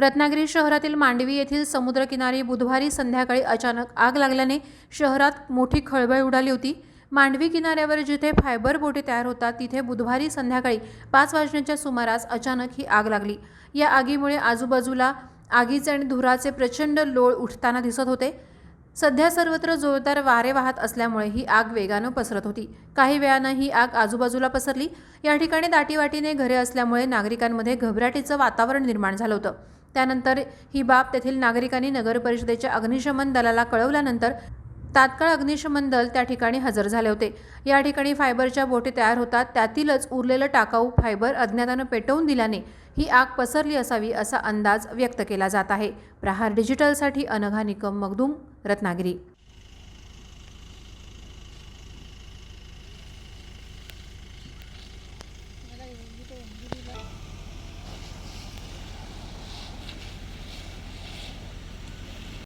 रत्नागिरी शहरातील मांडवी येथील समुद्रकिनारी बुधवारी संध्याकाळी अचानक आग लागल्याने शहरात मोठी खळबळ उडाली होती. मांडवी किनाऱ्यावर जिथे फायबर बोटे तयार होतात तिथे बुधवारी संध्याकाळी पाच वाजण्याच्या सुमारास अचानक ही आग लागली. या आगीमुळे आजूबाजूला आगीचे आणि धुराचे प्रचंड लोळ उठताना दिसत होते. सध्या सर्वत्र जोरदार वारे वाहत असल्यामुळे ही आग वेगानं पसरत होती. काही वेळानं ही आग आजूबाजूला पसरली. या ठिकाणी दाटीवाटीने घरे असल्यामुळे नागरिकांमध्ये घबराटीचं वातावरण निर्माण झालं होतं. त्यानंतर ही बाब तेथील नागरिकांनी नगरपरिषदेच्या अग्निशमन दलाला कळवल्यानंतर तात्काळ अग्निशमन दल त्या ठिकाणी हजर झाले होते. या ठिकाणी फायबरच्या बोटी तयार होतात. त्यातीलच उरलेलं टाकाऊ फायबर अज्ञातानं पेटवून दिल्याने ही आग पसरली असावी असा अंदाज व्यक्त केला जात आहे. प्रहार डिजिटलसाठी अनघा निकम मगदूम रत्नागिरी.